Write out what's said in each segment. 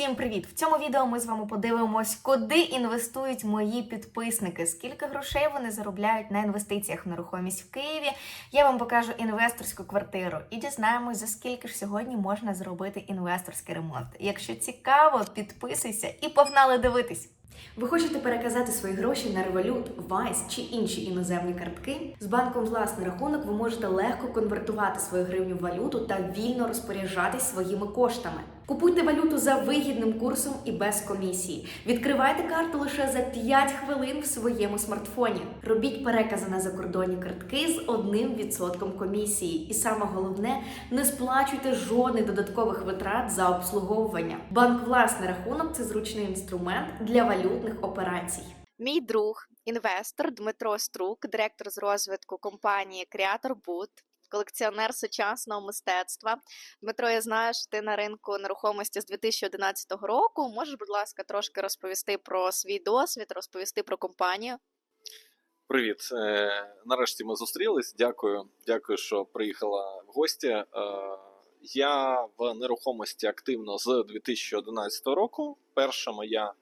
Всім привіт! В цьому відео ми з вами подивимось, куди інвестують мої підписники, скільки грошей вони заробляють на інвестиціях в нерухомість в Києві. Я вам покажу інвесторську квартиру і дізнаємось, за скільки ж сьогодні можна зробити інвесторський ремонт. Якщо цікаво, підписуйся і погнали дивитись. Ви хочете переказати свої гроші на Revolut, Wise чи інші іноземні картки? З банком власний рахунок ви можете легко конвертувати свою гривню в валюту та вільно розпоряджатись своїми коштами. Купуйте валюту за вигідним курсом і без комісії. Відкривайте карту лише за 5 хвилин в своєму смартфоні. Робіть перекази на закордонні картки з одним відсотком комісії. І саме головне, не сплачуйте жодних додаткових витрат за обслуговування. Банк власний рахунок це зручний інструмент для валютних операцій. Мій друг, інвестор Дмитро Струк, директор з розвитку компанії Creator Boot, колекціонер сучасного мистецтва. Дмитро, я знаю, що ти на ринку нерухомості з 2011 року. Можеш, будь ласка, трошки розповісти про свій досвід, розповісти про компанію. Привіт. Е, Нарешті ми зустрілись. Дякую. Дякую, що приїхала в гості. Е, Я в нерухомості активно з 2011 року. Перша моя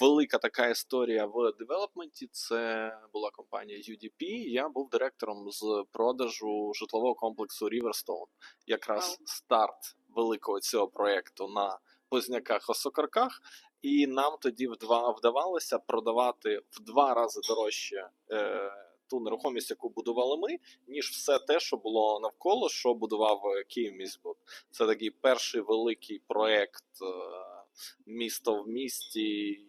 велика така історія в девелопменті це була компанія UDP. Я був директором з продажу житлового комплексу Riverstone. Якраз Вау. старт великого цього проєкту на Позняках Осокорках. І нам тоді вдва вдавалося продавати в два рази дорожче е, ту нерухомість, яку будували ми, ніж все те, що було навколо, що будував е, Київміськбуд. Це такий перший великий проект е, місто в місті.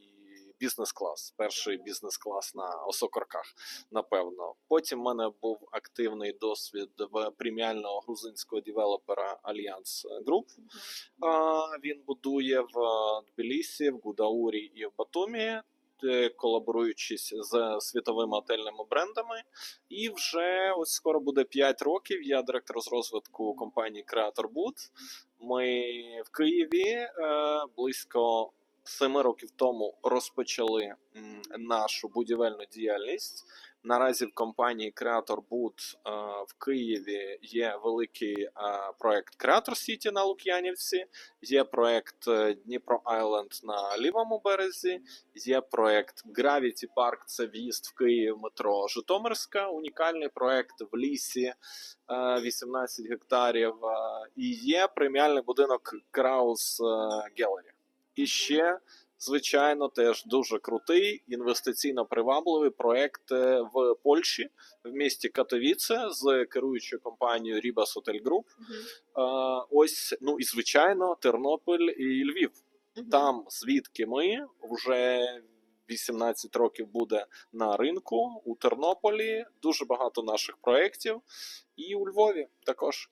Бізнес-клас, перший бізнес-клас на Осокорках, напевно. Потім в мене був активний досвід в преміального грузинського девелопера Альянс Груп. Він будує в е, Тбілісі, в Гудаурі і в Батумі, колаборуючись з світовими отельними брендами. І вже ось скоро буде 5 років. Я директор з розвитку компанії Creator Boot. Ми в Києві е, близько. Семи років тому розпочали нашу будівельну діяльність. Наразі в компанії Creator Boot е, в Києві є великий е, проект Creator City на Лук'янівці, є проект е, Дніпро Айленд на лівому березі, є проект Gravity Park, це в'їзд в Київ метро Житомирська, унікальний проект в лісі е, 18 гектарів. І є преміальний будинок Краус Gallery. І ще звичайно, теж дуже крутий інвестиційно привабливий проект е, в Польщі в місті Катовіце з керуючою компанією Ribas Hotel Group. Е, Ось ну і звичайно, Тернопіль і Львів. Там, звідки ми вже 18 років буде на ринку у Тернополі. Дуже багато наших проєктів, і у Львові також.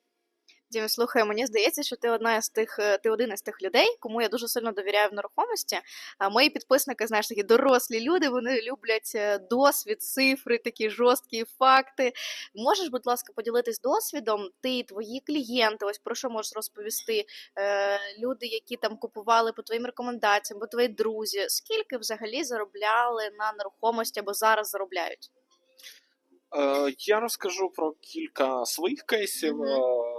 Дім, слухай, мені здається, що ти одна з тих, е, ти один із тих людей, кому я дуже сильно довіряю в нерухомості. А мої підписники, знаєш, такі дорослі люди, вони люблять е, досвід, цифри, такі жорсткі факти. Можеш, будь ласка, поділитись досвідом? Ти, твої клієнти, ось про що можеш розповісти? Е, люди, які там купували по твоїм рекомендаціям, бо твої друзі, скільки взагалі заробляли на нерухомості або зараз заробляють? Я розкажу про кілька своїх кейсів, Мгм. е,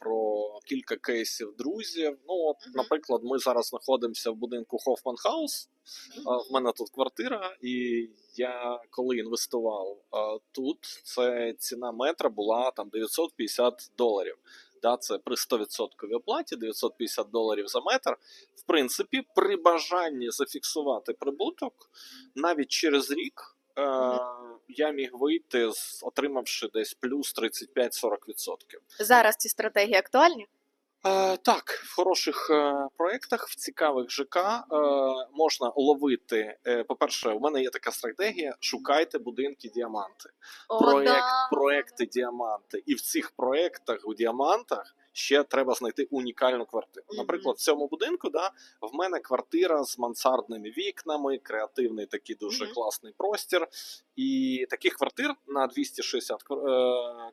про кілька кейсів друзів. Ну, от, Мгм. наприклад, ми зараз знаходимося в будинку Хофман Хаус. Е, В мене тут квартира, і я коли інвестував е, тут, це ціна метра була там 950 доларів. Да, це при 100% оплаті 950 доларів за метр. В принципі, при бажанні зафіксувати прибуток навіть через рік. Е, я міг вийти, отримавши десь плюс 35-40%. Зараз ці стратегії актуальні? Е, так, в хороших е, проєктах, в цікавих ЖК е, можна ловити. Е, по-перше, у мене є така стратегія: шукайте будинки діаманти. Проєкт, проєкти діаманти. І в цих проєктах у діамантах ще треба знайти унікальну квартиру. Наприклад, в цьому будинку, да, в мене квартира з мансардними вікнами, креативний такий дуже Мгм. класний простір. І таких квартир на 260 е,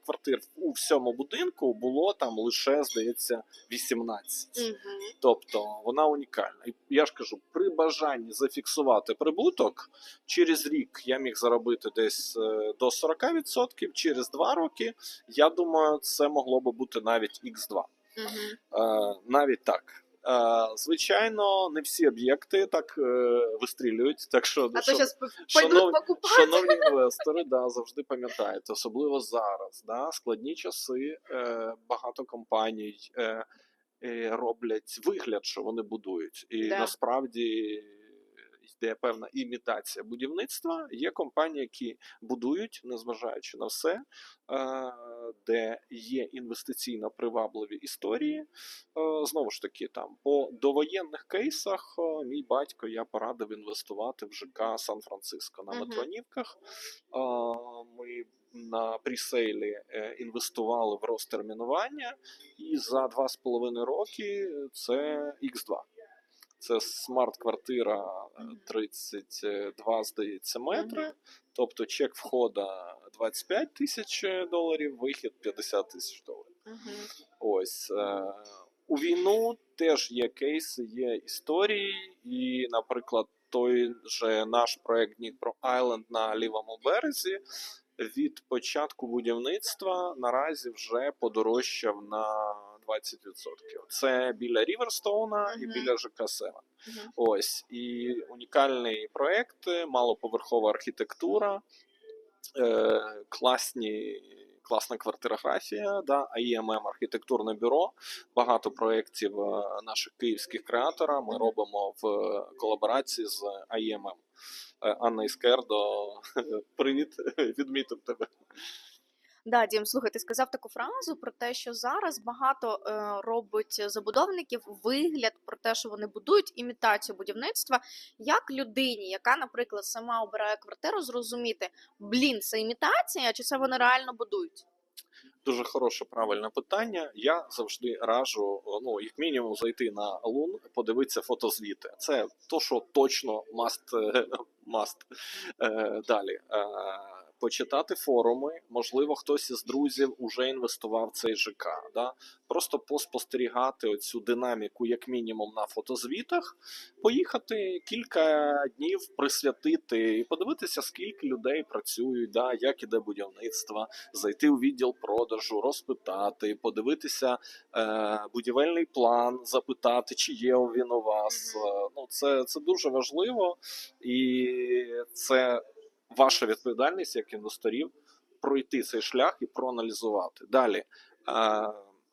квартир у всьому будинку було там лише, здається, 18. Мгм. Тобто вона унікальна. І я ж кажу, при бажанні зафіксувати прибуток через рік я міг заробити десь е, до 40%, через 2 роки. Я думаю, це могло би бути навіть X2. Е, навіть так. Е, Звичайно, не всі об'єкти так е, вистрілюють. Так що, А то що- шанов- покупати. Шановні інвестори, да, завжди пам'ятайте, особливо зараз, да, складні часи, багато компаній роблять вигляд, що вони будують. І Да. насправді йде певна імітація будівництва. Є компанії, які будують, незважаючи на все, де є інвестиційно привабливі історії. Е, Знову ж таки, там по довоєнних кейсах е, мій батько я порадив інвестувати в ЖК Сан-Франциско на Мгм. Матланівках. Е, Ми на пресейлі е, інвестували в розтермінування, і за два з половиною роки це X2. Це смарт-квартира е, 32, здається, метри. Тобто чек входа 25 тисяч доларів, вихід 50 тисяч доларів. Мгм. Ось е, у війну теж є кейси, є історії, і, наприклад, той же наш проект Дніпро Айленд на лівому березі від початку будівництва наразі вже подорожчав на 20%. Це біля Ріверстоуна і біля ЖК Севен. Мгм. Ось і унікальний проект, малоповерхова архітектура, е, класні. Класна квартирографія, да, IMM архітектурне бюро. Багато проєктів е, наших київських креатора ми робимо в колаборації з IMM. Е, Анна Іскердо, привіт, відмітив тебе. Да, Дім, слухай, ти сказав таку фразу про те, що зараз багато е, робить забудовників вигляд про те, що вони будують імітацію будівництва. Як людині, яка, наприклад, сама обирає квартиру, зрозуміти, блін, це імітація, чи це вони реально будують? Дуже хороше, правильне питання. Я завжди раджу, ну як мінімум, зайти на Лун, подивитися фотозвіти. Це то, що точно must, е, must. Е, Далі. Почитати форуми, можливо, хтось із друзів уже інвестував в цей ЖК. Да? Просто поспостерігати оцю динаміку, як мінімум, на фотозвітах, поїхати кілька днів присвятити і подивитися, скільки людей працюють, да? як іде будівництво, зайти у відділ продажу, розпитати, подивитися е, будівельний план, запитати, чи є він у вас. Мгм. Е, Ну, це, це дуже важливо, і це ваша відповідальність як інвесторів пройти цей шлях і проаналізувати. Далі.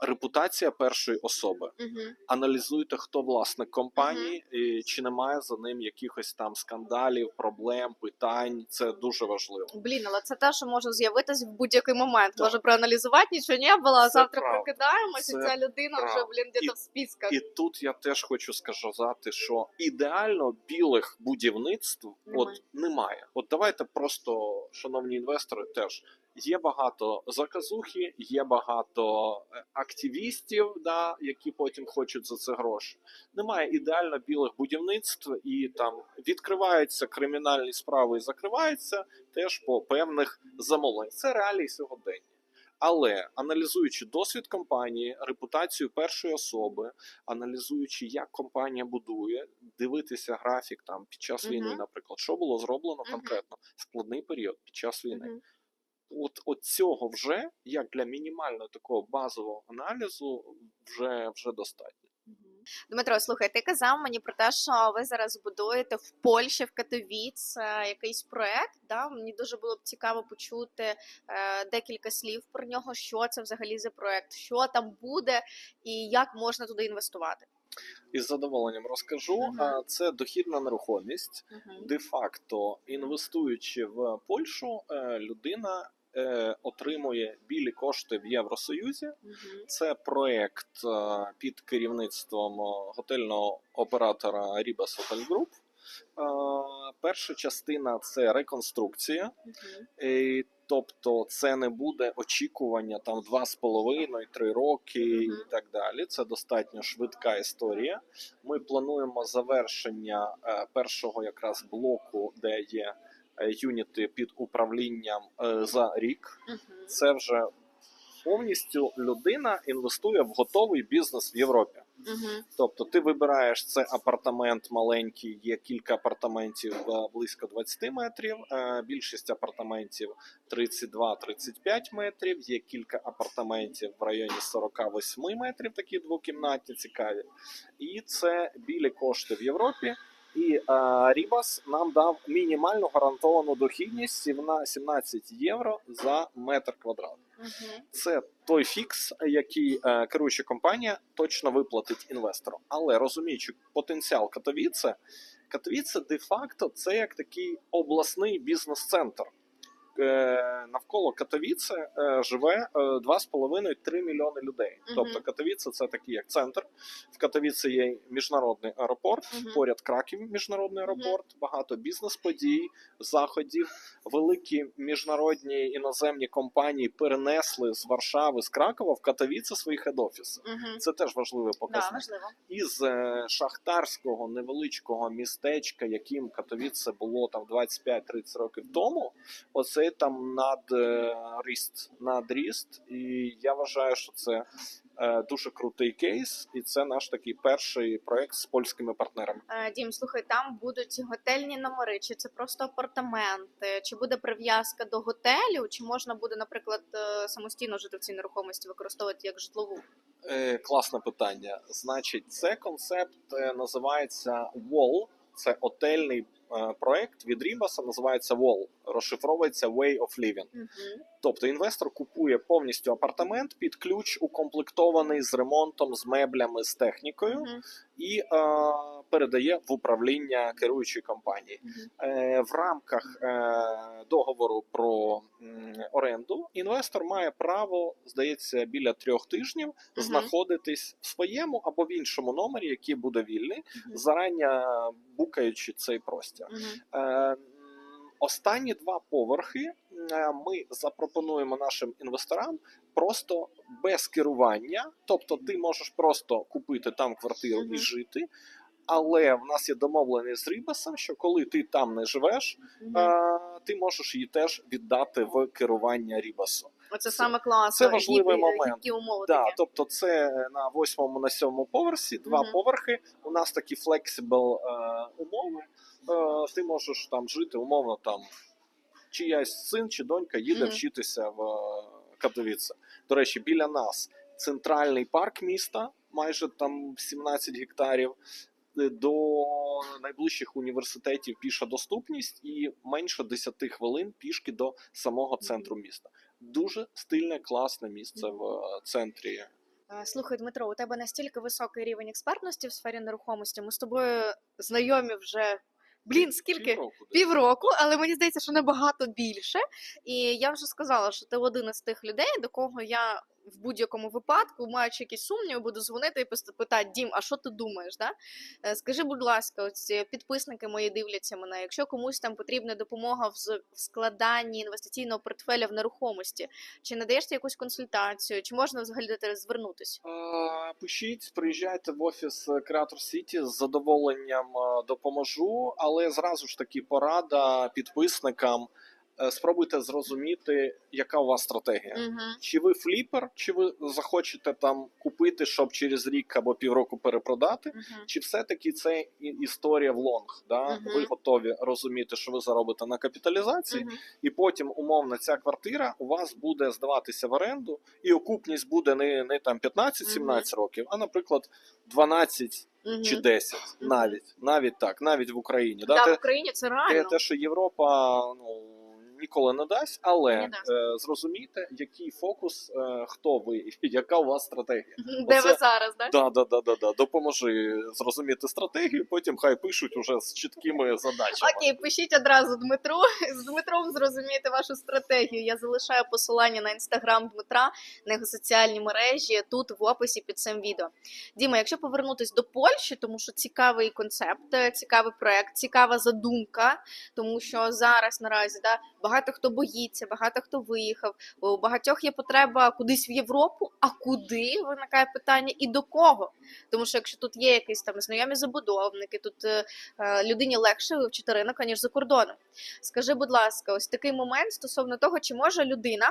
Репутація першої особи. Угу. Аналізуйте, хто власник компанії, і чи немає за ним якихось там скандалів, проблем, питань. Це дуже важливо. Блін, але це те, що може з'явитись в будь-який момент. Да. Може проаналізувати, нічого не було, а завтра правда. прокидаємося, Це ця людина вже, правда. блін, десь в списках. І тут я теж хочу сказати, що ідеально білих будівництв Немає. от немає. От давайте просто, шановні інвестори, теж є багато заказухи, є багато е, активістів, да, які потім хочуть за це гроші. Немає ідеально білих будівництв, і там відкриваються кримінальні справи і закриваються теж по певних замовленнях. Це реалії сьогодення. Але аналізуючи досвід компанії, репутацію першої особи, аналізуючи, як компанія будує, дивитися графік там під час Мгм. війни, наприклад, що було зроблено Мгм. конкретно складний період під час війни. Мгм. От, от цього вже як для мінімального такого базового аналізу вже, вже достатньо. Дмитро, слухай, ти казав мені про те, що ви зараз будуєте в Польщі, в Катовіц е, якийсь проект. Да? Мені дуже було б цікаво почути е, декілька слів про нього, що це взагалі за проект, що там буде і як можна туди інвестувати. Із задоволенням розкажу. А, Це дохідна нерухомість. Угу. де-факто інвестуючи в Польщу, е, людина е, отримує білі кошти в Євросоюзі. Це проект е, під керівництвом е, готельного оператора Ribas Hotel Group. Е, Перша частина це реконструкція. І, тобто це не буде очікування там 2,5-3 роки і так далі. Це достатньо швидка історія. Ми плануємо завершення е, першого якраз блоку, де є е, юніти під управлінням е, за рік. Це вже повністю людина інвестує в готовий бізнес в Європі. Угу. Тобто ти вибираєш це апартамент маленький, є кілька апартаментів е, близько 20 метрів, е, більшість апартаментів 32-35 метрів, є кілька апартаментів в районі 48 метрів, такі двокімнатні, цікаві. І це білі кошти в Європі. І е, Рібас нам дав мінімальну гарантовану дохідність сівна- 17 євро за метр квадратний. Угу. Це той фікс, який е, керуюча компанія точно виплатить інвестору. Але розуміючи потенціал Катовіце, Катовіце де-факто це як такий обласний бізнес-центр. Е, навколо Катовіце е, живе е, 2,5-3 мільйони людей. Мгм. Тобто Катовіце це такий як центр. В Катовіце є міжнародний аеропорт, Мгм. поряд Краків міжнародний аеропорт, багато бізнес-подій, заходів. Великі міжнародні іноземні компанії перенесли з Варшави, з Кракова в Катовіце свої хед-офіси. Угу. Це теж важливий Да, важливо. Із е, шахтарського невеличкого містечка, яким Катовіце було там 25-30 років тому, оце там над е, Ріст, над Ріст. І я вважаю, що це е, дуже крутий кейс, і це наш такий перший проект з польськими партнерами. Е, Дім, слухай, там будуть готельні номери, чи це просто апартаменти, чи буде прив'язка до готелю, чи можна буде, наприклад, самостійно жити в цій нерухомості, використовувати як житлову? Класне питання. Значить, це концепт називається Wall. Це отельний проект від Рібаса, називається Wall. Розшифровується Way of Living. Угу. Тобто інвестор купує повністю апартамент під ключ, укомплектований з ремонтом, з меблями, з технікою, Угу. і е, передає в управління керуючої компанії. Е, в рамках е, договору про м, оренду інвестор має право, здається, біля трьох тижнів знаходитись в своєму або в іншому номері, який буде вільний, зарані букаючи цей простір. Е, Останні два поверхи е, ми запропонуємо нашим інвесторам просто без керування. Тобто, ти можеш просто купити там квартиру і жити. Але в нас є домовленість з Рібасом, що коли ти там не живеш, е, ти можеш її теж віддати в керування Рібасу. Оце це- саме класно. це важливий Гібкі- момент. гібкі умови Да, такі. тобто це на восьмому на сьомому поверсі, два Мгм. поверхи. У нас такі флексибл е, умови. Е, ти можеш там жити, умовно, там чиясь син чи донька їде вчитися в е, Катовіце. До речі, біля нас центральний парк міста, майже там 17 гектарів. Е, До найближчих університетів піша доступність і менше 10 хвилин пішки до самого центру міста. Дуже стильне, класне місце в центрі Слухай, Дмитро, у тебе настільки високий рівень експертності в сфері нерухомості. Ми з тобою знайомі вже. Блін, скільки? Півроку. Півроку, але мені здається, що набагато більше. І я вже сказала, що ти один із тих людей, до кого я в будь-якому випадку, маючи якісь сумніви, буду дзвонити і питати, Дім, а що ти думаєш? Да? Е, Скажи, будь ласка, ці підписники мої дивляться мене. Якщо комусь там потрібна допомога в складанні інвестиційного портфеля в нерухомості, чи надаєш ти якусь консультацію, чи можна взагалі звернутися? Е, Пишіть, приїжджайте в офіс Creator City, з задоволенням е, допоможу, але зразу ж таки порада підписникам. Е, Спробуйте зрозуміти, яка у вас стратегія. Угу. Чи ви фліпер, чи ви захочете там купити, щоб через рік або півроку перепродати, чи все-таки це історія в лонг? Да? Мгм. Ви готові розуміти, що ви заробите на капіталізації, і потім умовно ця квартира у вас буде здаватися в оренду, і окупність буде не, не там 15-17 років, а наприклад 12 чи 10 Мгм. навіть навіть так, навіть в Україні. Да? Да, в Україні це те, реально. те, що Європа ну ніколи не дасть, але Не дасть. е, зрозумійте, який фокус, е, хто ви, яка у вас стратегія. Де Оце- ви зараз, да? Да, да, да, да, да. Допоможи зрозуміти стратегію, потім хай пишуть уже з чіткими задачами. Окей, пишіть одразу Дмитру. З Дмитром зрозуміти вашу стратегію. Я залишаю посилання на інстаграм Дмитра, на його соціальні мережі тут в описі під цим відео. Діма, якщо повернутись до Польщі, тому що цікавий концепт, е, цікавий проект, цікава задумка, тому що зараз наразі да, багато хто боїться, багато хто виїхав. У багатьох є потреба кудись в Європу. А куди виникає питання і до кого? Тому що якщо тут є якісь там знайомі забудовники, тут е, е, людині легше вивчити ринок, аніж за кордоном. Скажи, будь ласка, ось такий момент стосовно того, чи може людина,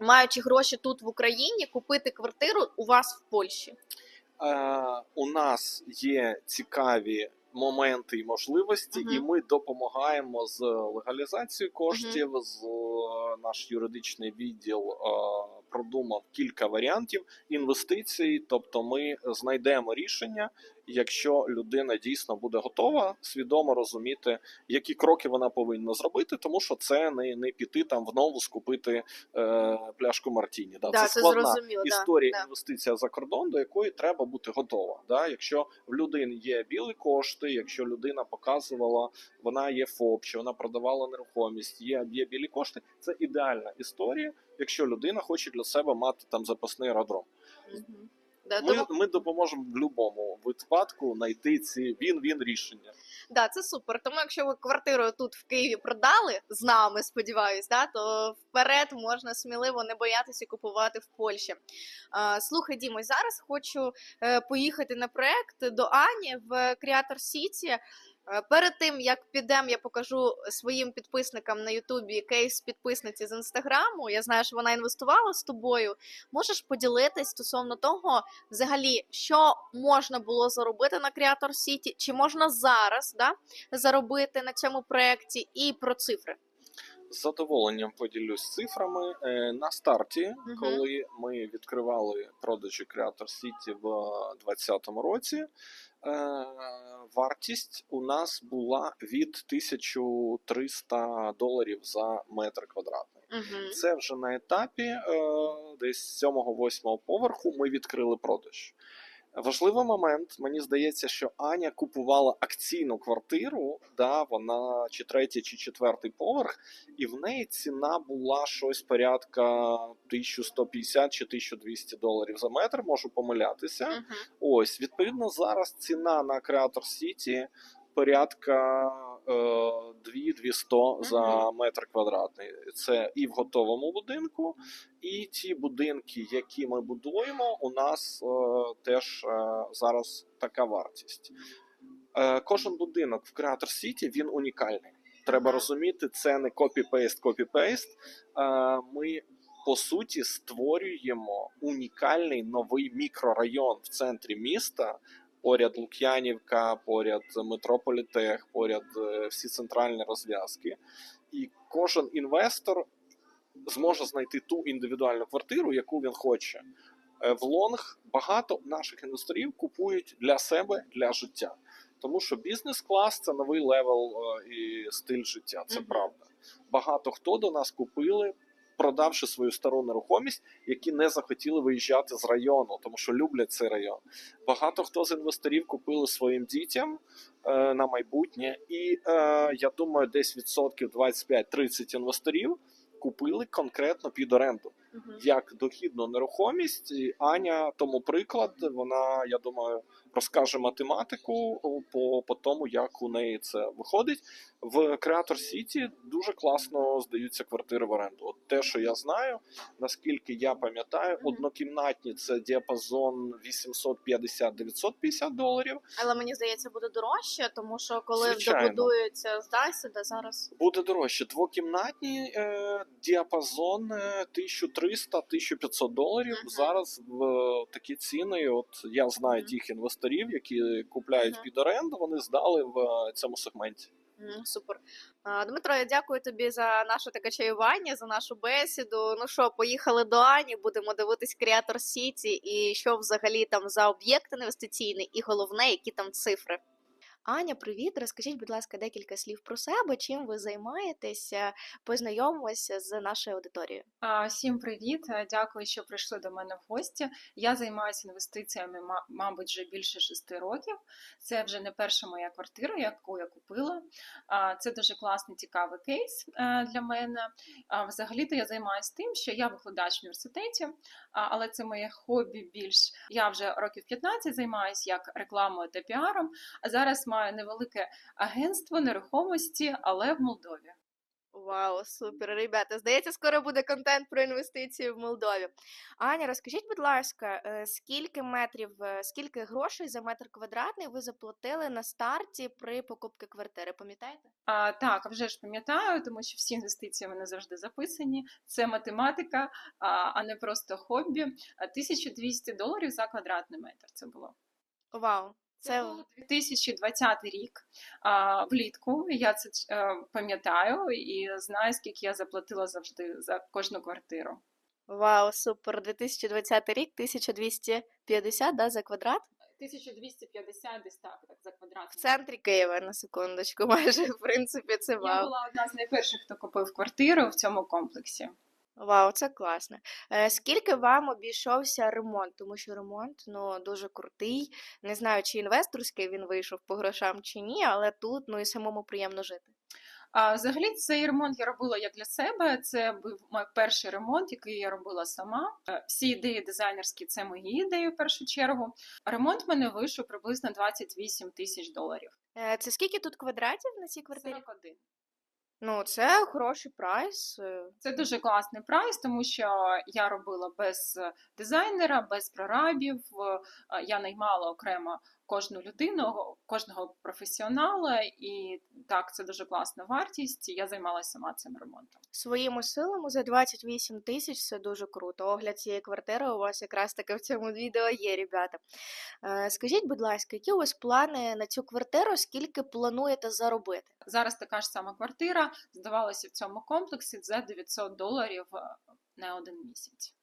маючи гроші тут в Україні, купити квартиру у вас в Польщі? Е, у нас є цікаві моменти і можливості, Мгм. і ми допомагаємо з легалізацією коштів. З е, наш юридичний відділ е, продумав кілька варіантів інвестицій. Тобто, ми знайдемо рішення, якщо людина дійсно буде готова свідомо розуміти, які кроки вона повинна зробити, тому що це не, не піти там в нову скупити е, пляшку Мартіні. Да, Да, це це складна да, історія да. інвестиція за кордон, до якої треба бути готова. Да? Якщо в людини є білі кошти, якщо людина показувала, вона є ФОП, чи вона продавала нерухомість, є, є білі кошти, це ідеальна історія, якщо людина хоче для себе мати там запасний аеродром. Мгм. Да, Ми, тому- ми допоможемо в будь-якому випадку знайти ці він-він рішення. Да, це супер. Тому якщо ви квартиру тут в Києві продали з нами, сподіваюсь, да, то вперед можна сміливо не боятися купувати в Польщі. А, слухай, Дімо, зараз хочу е, поїхати на проект до Ані в Creator City. Е, Перед тим як підемо, я покажу своїм підписникам на Ютубі кейс підписниці з інстаграму. Я знаю, що вона інвестувала з тобою. Можеш поділитись стосовно того, взагалі, що можна було заробити на Creator City, чи можна зараз да, заробити на цьому проєкті, і про цифри. З задоволенням поділюсь цифрами. Е, На старті, Мгм. коли ми відкривали продажі Creator City в 2020 році, вартість у нас була від 1300 доларів за метр квадратний. Угу. Це вже на етапі е, десь 7-8 поверху ми відкрили продаж. Важливий момент, мені здається, що Аня купувала акційну квартиру, да, вона чи третій, чи четвертий поверх, і в неї ціна була щось порядка 1150 чи 1200 доларів за метр, можу помилятися. Угу. Ось, відповідно, зараз ціна на Creator City порядка 2-200 за метр квадратний. Це і в готовому будинку, і ті будинки, які ми будуємо, у нас е, теж е, зараз така вартість. Е, кожен будинок в Creator City він унікальний. Треба розуміти, це не копі-пейст, копі-пейст. Е, ми по суті створюємо унікальний новий мікрорайон в центрі міста. Поряд Лук'янівка, поряд Метрополітех, поряд е, всі центральні розв'язки. І кожен інвестор зможе знайти ту індивідуальну квартиру, яку він хоче. Е, В лонг багато наших інвесторів купують для себе для життя, тому що бізнес-клас це новий левел е, і стиль життя. Це правда. Багато хто до нас купили, продавши свою стару нерухомість, які не захотіли виїжджати з району, тому що люблять цей район. Багато хто з інвесторів купили своїм дітям е, на майбутнє, і е, я думаю, десь відсотків 25-30 інвесторів купили конкретно під оренду як дохідну нерухомість. І Аня тому приклад. Вона, я думаю, розкаже математику по, по тому, як у неї це виходить. В Creator City дуже класно здаються квартири в оренду. От те, що я знаю, наскільки я пам'ятаю, однокімнатні це діапазон 850-950 доларів. Але мені здається, буде дорожче, тому що коли Звичайно. добудується здайся, де зараз. Буде дорожче. Двокімнатні е, діапазон е, 1300-1500 доларів. Мгм. Зараз в е, такі ціни. От я знаю Мгм. тих інвесторів, які купляють Мгм. під оренду. Вони здали в е, цьому сегменті. Супер. Дмитро, я дякую тобі за наше таке чаювання, за нашу бесіду. Ну що, поїхали до Ані, будемо дивитись Креатор Сіті і що взагалі там за об'єкт інвестиційний, і головне, які там цифри. Аня, привіт! Розкажіть, будь ласка, декілька слів про себе, чим ви займаєтеся, познайомимося з нашою аудиторією. Всім привіт! Е, Дякую, що прийшли до мене в гості. Я займаюся інвестиціями, мабуть, вже більше шести років. Це вже не перша моя квартира, яку я купила. Це дуже класний, цікавий кейс е, для мене. Взагалі-то я займаюся тим, що я викладач в університеті, але це моє хобі більш. Я вже років 15 займаюся як рекламою та піаром, а зараз маю невелике агентство нерухомості, але в Молдові. Вау, супер, ребята. Здається, скоро буде контент про інвестиції в Молдові. Аня, розкажіть, будь ласка, е, скільки метрів, е, скільки грошей за метр квадратний ви заплатили на старті при покупці квартири? Пам'ятаєте? А, так, вже ж пам'ятаю, тому що всі інвестиції вони завжди записані. Це математика, а, а не просто хобі. 1200 доларів за квадратний метр. Це було. Вау, Це був 2020 рік а, влітку. Я це е, пам'ятаю і знаю, скільки я заплатила завжди за кожну квартиру. вау, супер. 2020 рік, 1250 да, за квадрат. 1250 десь так, так за квадрат. В центрі Києва, на секундочку, майже, в принципі, це Я була одна з найперших, хто купив квартиру в цьому комплексі. Вау, це класно. Е, скільки вам обійшовся ремонт? Тому що ремонт ну, дуже крутий. Не знаю, чи інвесторський він вийшов по грошам чи ні, але тут ну і самому приємно жити. А взагалі цей ремонт я робила як для себе. Це був мій перший ремонт, який я робила сама. Е, Всі ідеї дизайнерські це мої ідеї в першу чергу. Ремонт в мене вийшов приблизно 28 тисяч доларів. Е, Це скільки тут квадратів на цій квартирі? 41. Ну, це хороший прайс. е, Це дуже класний прайс, тому що я робила без дизайнера, без прорабів. Е, Я наймала окремо кожну людину, кожного професіонала, і так, це дуже класна вартість. Я займалася сама цим ремонтом. Своїми силами за 28 тисяч це дуже круто. Огляд цієї квартири у вас якраз таки в цьому відео є, ребята. Е, Скажіть, будь ласка, які у вас плани на цю квартиру, скільки плануєте заробити? Зараз така ж сама квартира здавалася в цьому комплексі за 900 доларів е, на один місяць.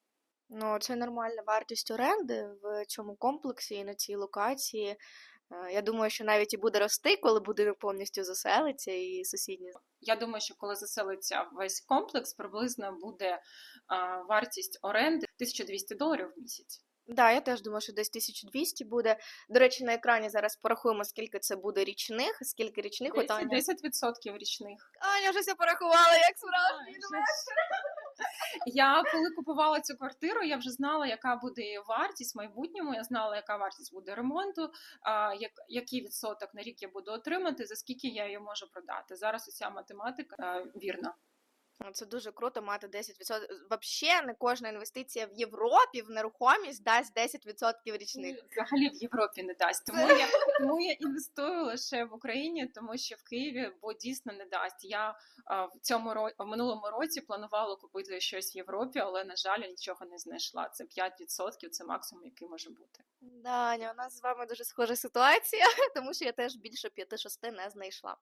Ну, це нормальна вартість оренди в цьому комплексі і на цій локації. Е, Я думаю, що навіть і буде рости, коли будинок повністю заселиться і сусідні. Я думаю, що коли заселиться весь комплекс, приблизно буде вартість оренди 1200 доларів в місяць. Да, я теж думаю, що десь 1200 буде. До речі, на екрані зараз порахуємо, скільки це буде річних, скільки річних от 10%, Аня. 10% річних. Аня вже все порахувала, як справді. Я коли купувала цю квартиру, я вже знала, яка буде вартість в майбутньому. Я знала, яка вартість буде ремонту, як, який відсоток на рік я буду отримати, за скільки я її можу продати. Зараз уся математика а, вірна. Це дуже круто мати 10%. Взагалі, не кожна інвестиція в Європі в нерухомість дасть 10% річних. Ну, Взагалі в Європі не дасть. Тому я тому я інвестую лише в Україні, тому що в Києві бо дійсно не дасть. Я а, в цьому ро... в минулому році планувала купити щось в Європі, але на жаль, нічого не знайшла. Це 5%, це максимум, який може бути. Даня, у нас з вами дуже схожа ситуація, тому що я теж більше 5-6 не знайшла.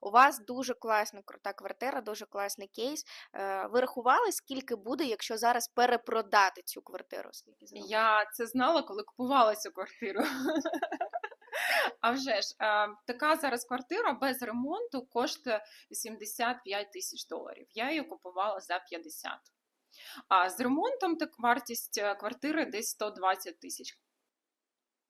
У вас дуже класна крута квартира, дуже класний кейс. Е, Ви рахували, скільки буде, якщо зараз перепродати цю квартиру? Скільки? Я це знала, коли купувала цю квартиру. А вже ж, така зараз квартира без ремонту коштує 85 тисяч доларів. Я її купувала за 50. А з ремонтом так вартість е, квартири десь 120 тисяч.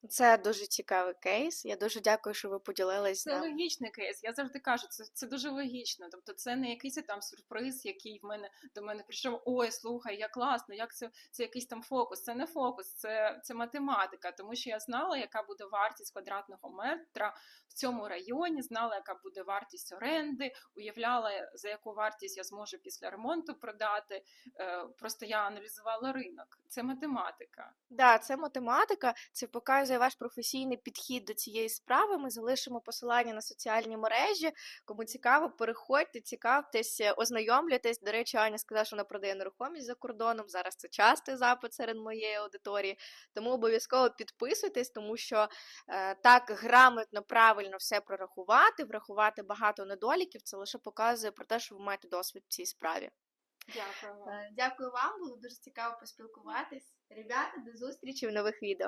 Це дуже цікавий кейс. Я дуже дякую, що ви поділились Це нами. логічний кейс. Я завжди кажу, це, це дуже логічно. Тобто, це не якийсь там сюрприз, який в мене до мене прийшов. Ой, слухай, як класно, як це, це якийсь там фокус. Це не фокус, це, це математика. Тому що я знала, яка буде вартість квадратного метра в цьому районі, знала, яка буде вартість оренди, уявляла, за яку вартість я зможу після ремонту продати. Е, Просто я аналізувала ринок. Це математика. Да, це математика, це показує ваш професійний підхід до цієї справи. Ми залишимо посилання на соціальні мережі. Кому цікаво, переходьте, цікавтесь, е, ознайомлюйтесь. До речі, Аня сказала, що вона продає нерухомість за кордоном. Зараз це частий запит серед моєї аудиторії. Тому обов'язково підписуйтесь, тому що е, так грамотно, правильно все прорахувати, врахувати багато недоліків. Це лише показує про те, що ви маєте досвід в цій справі. Дякую. Дякую вам, було дуже цікаво поспілкуватись. Ребята, до зустрічі в нових відео.